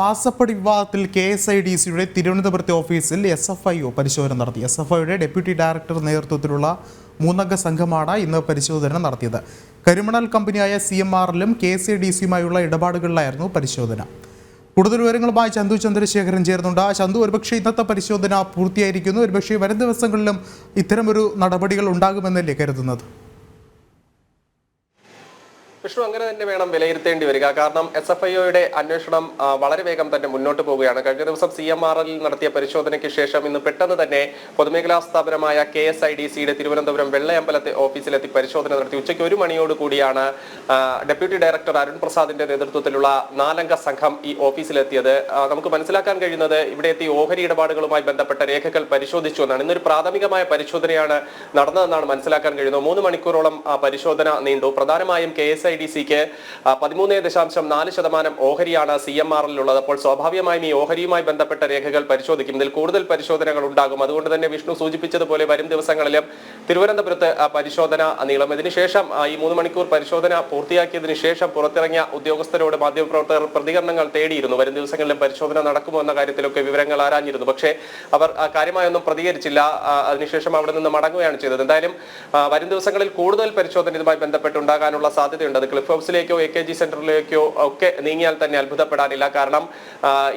മാസപ്പടി വിവാദത്തിൽ K S I D സിയുടെ തിരുവനന്തപുരത്തെ ഓഫീസിൽ എസ് എഫ് ഐ ഒ പരിശോധന നടത്തി. എസ് എഫ് ഐയുടെ ഡെപ്യൂട്ടി ഡയറക്ടർ നേതൃത്വത്തിലുള്ള മൂന്നംഗ സംഘമാണ് ഇന്ന് പരിശോധന നടത്തിയത്. കരിമണൽ കമ്പനിയായ സി എം ആറിലും കെ എസ് ഐ ഡി സിയുമായുള്ള ഇടപാടുകളിലായിരുന്നു പരിശോധന. കൂടുതൽ വിവരങ്ങളുമായി ചന്തു ചന്ദ്രശേഖരൻ ചേർന്നുണ്ട് ചന്തു ഒരുപക്ഷെ ഇന്നത്തെ പരിശോധന പൂർത്തിയായിരിക്കുന്നു. ഒരുപക്ഷെ വരും ദിവസങ്ങളിലും ഇത്തരമൊരു നടപടികൾ ഉണ്ടാകുമെന്നല്ലേ കരുതുന്നത്? വിഷ്ണു അങ്ങനെ തന്നെ വേണം വിലയിരുത്തേണ്ടി വരിക. കാരണം എസ് എഫ് ഐഒയുടെ അന്വേഷണം വളരെ വേഗം തന്നെ മുന്നോട്ട് പോവുകയാണ്. കഴിഞ്ഞ ദിവസം സി എം ആർ എല്ലിൽ നടത്തിയ പരിശോധനയ്ക്ക് ശേഷം ഇന്ന് പെട്ടെന്ന് തന്നെ പൊതുമേഖലാ സ്ഥാപനമായ കെ എസ് ഐ ഡി സിയുടെ തിരുവനന്തപുരം വെള്ളയമ്പലത്തെ ഓഫീസിലെത്തി പരിശോധന നടത്തി. ഉച്ചയ്ക്ക് ഒരു മണിയോട് കൂടിയാണ് ഡെപ്യൂട്ടി ഡയറക്ടർ അരുൺ പ്രസാദിന്റെ നേതൃത്വത്തിലുള്ള നാലംഗ സംഘം ഈ ഓഫീസിലെത്തിയത്. നമുക്ക് മനസ്സിലാക്കാൻ കഴിയുന്നത് ഇവിടെ എത്തി ഓഹരി ഇടപാടുകളുമായി ബന്ധപ്പെട്ട രേഖകൾ പരിശോധിച്ചു എന്നാണ്. ഇന്നൊരു പ്രാഥമികമായ പരിശോധനയാണ് നടന്നതെന്നാണ് മനസ്സിലാക്കാൻ കഴിയുന്നത്. മൂന്ന് മണിക്കൂറോളം പരിശോധന നീണ്ടു. പ്രധാനമായും കെ എസ് ഐ ഡി സിക്ക് പതിമൂന്ന് ദശാംശം നാല് ശതമാനം ഓഹരിയാണ് സി എം ആർ ഉള്ളത് അപ്പോൾ സ്വാഭാവികമായും ഈ ഓഹരിയുമായി ബന്ധപ്പെട്ട രേഖകൾ പരിശോധിക്കും. ഇതിൽ കൂടുതൽ പരിശോധനകൾ ഉണ്ടാകും. അതുകൊണ്ട് തന്നെ വിഷ്ണു സൂചിപ്പിച്ചതുപോലെ വരും ദിവസങ്ങളിലും തിരുവനന്തപുരത്ത് പരിശോധന നീളം. ഇതിനുശേഷം ഈ മൂന്ന് മണിക്കൂർ പരിശോധന പൂർത്തിയാക്കിയതിനു ശേഷം പുറത്തിറങ്ങിയ ഉദ്യോഗസ്ഥരോട് മാധ്യമപ്രവർത്തകർ പ്രതികരണങ്ങൾ തേടിയിരുന്നു. വരും ദിവസങ്ങളിലും പരിശോധന നടക്കുമോ എന്ന കാര്യത്തിലൊക്കെ വിവരങ്ങൾ ആരാഞ്ഞിരുന്നു. പക്ഷേ അവർ കാര്യമായൊന്നും പ്രതികരിച്ചില്ല. അതിനുശേഷം അവിടെ നിന്ന് മടങ്ങുകയാണ് ചെയ്തത്. എന്തായാലും വരും ദിവസങ്ങളിൽ കൂടുതൽ പരിശോധന ഇതുമായി ബന്ധപ്പെട്ട് ഉണ്ടാകാനുള്ള സാധ്യതയുണ്ട്. അത് ക്ലിഫ് ഹൗസിലേക്കോ എ കെ ജി സെന്ററിലേക്കോ ഒക്കെ നീങ്ങിയാൽ തന്നെ അത്ഭുതപ്പെടാനില്ല. കാരണം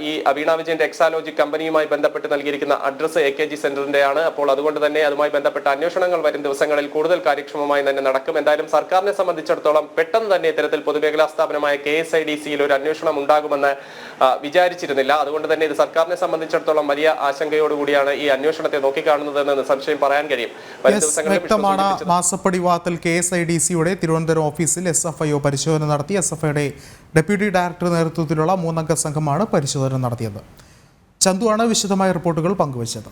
ഈ വീണ വിജയന്റെ എക്സാലോജി കമ്പനിയുമായി ബന്ധപ്പെട്ട് നൽകിയിരിക്കുന്ന അഡ്രസ്സ് എ കെ ജി സെന്ററിന്റെ ആണ് അപ്പോൾ അതുകൊണ്ട് തന്നെ അതുമായി ബന്ധപ്പെട്ട അന്വേഷണങ്ങൾ വരും ദിവസങ്ങളിൽ കൂടുതൽ കാര്യക്ഷമമായി തന്നെ നടക്കും. എന്തായാലും സർക്കാരിനെ സംബന്ധിച്ചിടത്തോളം പെട്ടെന്ന് തന്നെ ഇത്തരത്തിൽ പൊതുമേഖലാ സ്ഥാപനമായ കെ എസ് ഐ ഡി സിയിൽ ഒരു അന്വേഷണം ഉണ്ടാകുമെന്ന് വിചാരിച്ചിരുന്നില്ല. അതുകൊണ്ട് തന്നെ ഇത് സർക്കാരിനെ സംബന്ധിച്ചിടത്തോളം വലിയ ആശങ്കയോടുകൂടിയാണ് ഈ അന്വേഷണത്തെ നോക്കിക്കാണുന്നതെന്ന് സംശയം പറയാൻ കഴിയും. വ്യക്തമാണ്. മാസപ്പടി വിവാദത്തിൽ കെ എസ് ഐ ഡി സിയുടെ തിരുവനന്തപുരം ഓഫീസിൽ എസ് എഫ് ഐ ഒ പരിശോധന നടത്തി. എസ് എഫ് ഐയുടെ ഡെപ്യൂട്ടി ഡയറക്ടർ നേതൃത്വത്തിലുള്ള മൂന്നംഗ സംഘമാണ് പരിശോധന നടത്തിയത്. ചന്തുവാണ് വിശദമായ റിപ്പോർട്ടുകൾ പങ്കുവച്ചത്.